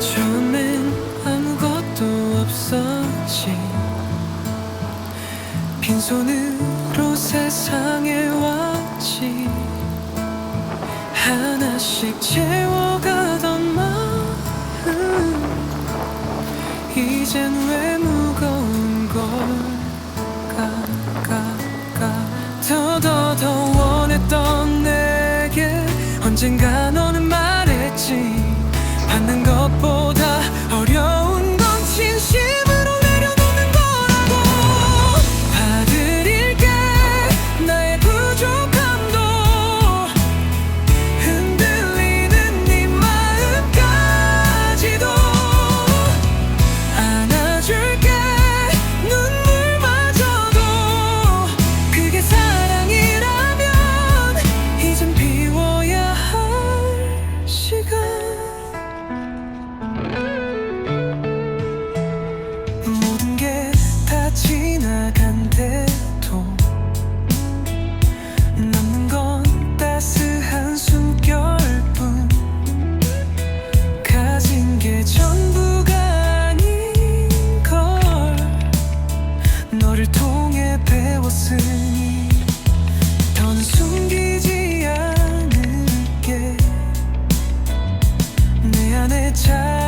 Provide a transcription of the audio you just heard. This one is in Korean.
처음엔 아무것도 없었지. 빈손으로 세상에 왔지. 하나씩 채워가던 마음. 이젠 왜 무거운 걸까까까 더더더 원했던 내게 언젠가 너 time.